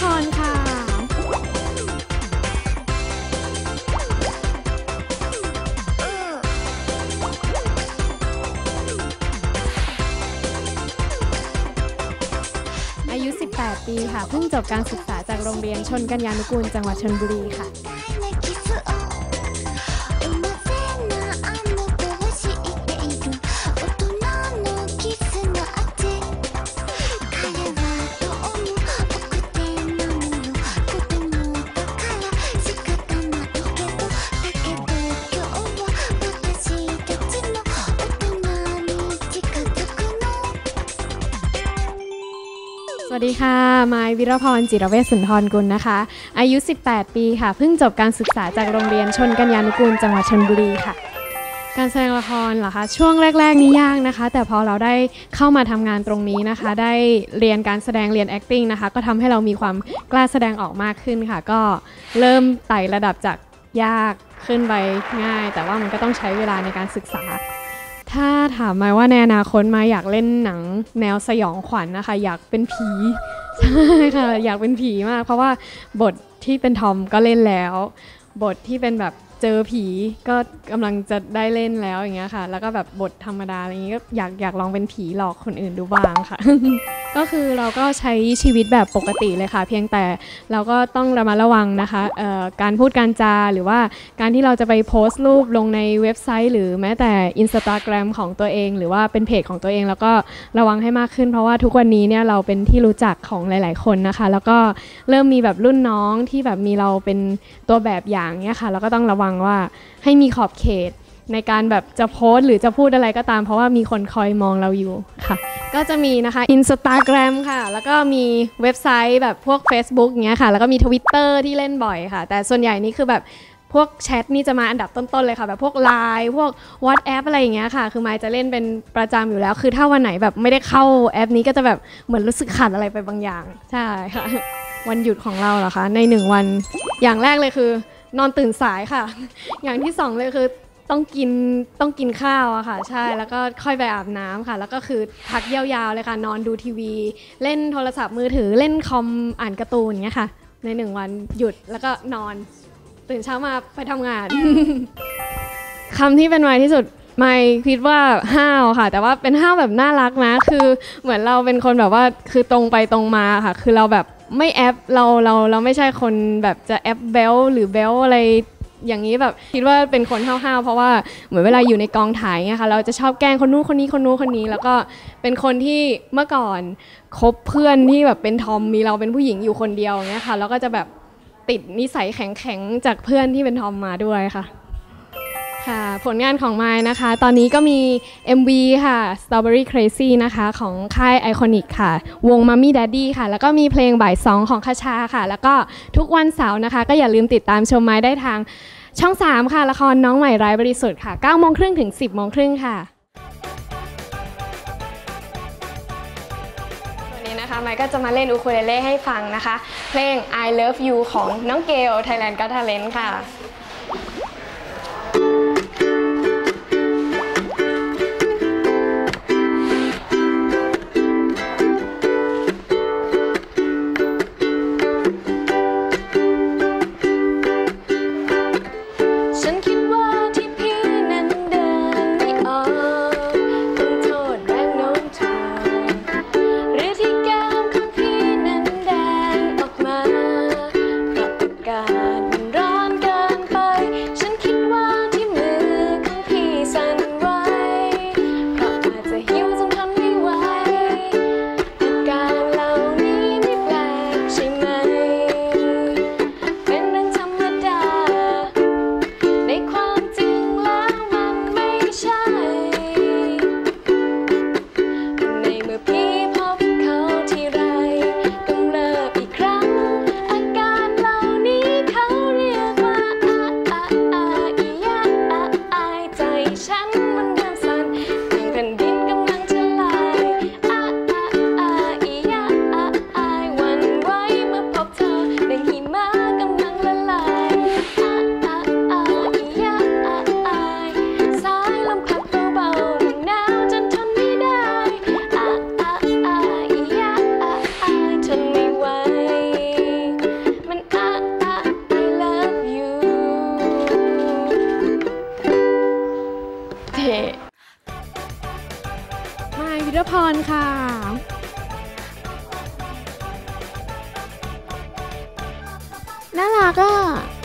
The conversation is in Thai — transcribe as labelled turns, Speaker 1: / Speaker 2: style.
Speaker 1: พรค่ะอายุ 18 ปีค่ะ เพิ่งจบการศึกษาจากโรงเรียนชนกัญญานุกูล จังหวัดชนบุรีค่ะ วัสดีค่ะ มายวิรพร จิรเวชสุนทรกุลนะคะ อายุ 18 ปีค่ะ เพิ่งจบการศึกษาจากโรงเรียนชนกัญญานุกูล จังหวัดชลบุรีค่ะ การแสดงละครเหรอคะ ช่วงแรก ๆ นี่ยากนะคะ แต่พอเราได้เข้ามาทำงานตรงนี้นะคะ ได้เรียนการแสดงเรียน acting นะคะ ก็ทำให้เรามีความกล้าแสดงออกมากขึ้นค่ะ ก็เริ่มไต่ระดับจากยากขึ้นไปง่าย แต่ว่ามันก็ต้องใช้เวลาในการศึกษา ถ้าถามมาว่าในอนาคตมาอยากเล่นหนังแนวสยองขวัญนะคะ อยากเป็นผีใช่ค่ะอยากเป็นผีมาก เพราะว่าบทที่เป็นทอมก็เล่นแล้ว บทที่เป็นแบบเจอผีก็กำลังจะได้เล่นแล้วอย่างเงี้ยค่ะ แล้วก็แบบบทธรรมดาอะไรอย่างเงี้ยก็อยากอยากลองเป็นผีหลอกคนอื่นดูบ้างค่ะ ก็คือเราก็ใช้ชีวิตแบบปกติเลยค่ะ เพียงแต่เราก็ต้องระมัดระวังนะคะการพูดการจาหรือว่าการที่เราจะไปโพสต์รูปลงในเว็บไซต์ หรือแม้แต่ Instagram ของตัวเอง หรือว่าเป็นเพจของตัวเอง แล้วก็ระวังให้มากขึ้น เพราะว่าทุกวันนี้เนี่ยเราเป็นที่รู้จักของหลาย ๆ คนนะคะ แล้วก็เริ่มมีแบบรุ่นน้องที่แบบมีเราเป็นตัวแบบอย่างเนี่ยค่ะ แล้วก็ต้องระวังว่าให้มีขอบเขต ในการแบบจะโพสต์หรือจะพูดอะไรก็ตาม เพราะว่ามีคนคอยมองเราอยู่ค่ะ ก็จะมีนะคะ Instagram ค่ะ แล้วก็มีเว็บไซต์แบบพวก Facebook อย่างเงี้ยค่ะ แล้วก็มี Twitter ที่เล่นบ่อยค่ะ แต่ส่วนใหญ่นี่คือแบบพวกแชทนี่จะมาอันดับต้นๆเลยค่ะ แบบพวก Line พวก WhatsApp อะไรอย่างเงี้ยค่ะ คือมายจะเล่นเป็นประจำอยู่แล้ว คือถ้าวันไหนแบบไม่ได้เข้าแอปนี้ก็จะแบบเหมือนรู้สึกขาดอะไรไปบางอย่าง ใช่ค่ะ วันหยุดของเราเหรอคะ ในหนึ่งวัน อย่างแรกเลยคือ นอนตื่นสายค่ะ อย่างที่สองเลยคือ ต้องกินต้องกินข้าวอะค่ะ ใช่แล้วก็ค่อยไปอาบน้ำค่ะ แล้วก็คือพักยาวๆเลยค่ะ นอนดูทีวี เล่นโทรศัพท์มือถือเล่นคอมอ่านการ์ตูนอย่างเงี้ยค่ะ ในหนึ่งวันหยุดแล้วก็นอน ตื่นเช้ามาไปทำงานคำที่เป็นไมที่สุดไม่คิดว่าห้าวค่ะ แต่ว่าเป็นห้าวแบบน่ารักนะ คือเหมือนเราเป็นคนแบบว่าคือตรงไปตรงมาค่ะ คือเราแบบไม่แอปเราเราเราไม่ใช่คนแบบจะแอปเบลหรือเบลอะไร อย่างนี้แบบคิดว่าเป็นคนห้าวๆเพราะว่าเหมือนเวลาอยู่ในกองถ่ายเงี้ยค่ะเราจะชอบแกล้งคนนู้นคนนี้คนนู้นคนนี้ แล้วก็เป็นคนที่เมื่อก่อนคบเพื่อนที่แบบเป็นทอมมีเราเป็นผู้หญิงอยู่คนเดียวเงี้ยค่ะแล้วก็จะแบบติดนิสัยแข็งๆจากเพื่อนที่เป็นทอมมาด้วยค่ะ ค่ะ ผลงานของไม้นะคะ ตอนนี้ก็มี MV ค่ะ Strawberry Crazy นะคะ ของค่าย Iconic ค่ะ วง Mummy Daddy ค่ะ แล้วก็มีเพลงบ่ายสองของคาชาค่ะ แล้วก็ทุกวันเสาร์นะคะ ก็อย่าลืมติดตามชมไม้ได้ทางช่อง 3 ค่ะ ละครน้องใหม่ร้ายบริสุทธิ์ค่ะ9โมงครึ่งถึง 10โมงครึ่งค่ะ วันนี้นะคะไมค์ก็จะมาเล่นอูคูเลเล่ให้ฟังนะคะ เพลง I Love You ของน้องเกล Thailand Got Talent ค่ะ
Speaker 2: เร
Speaker 1: พรค่ะ น่ารักอะ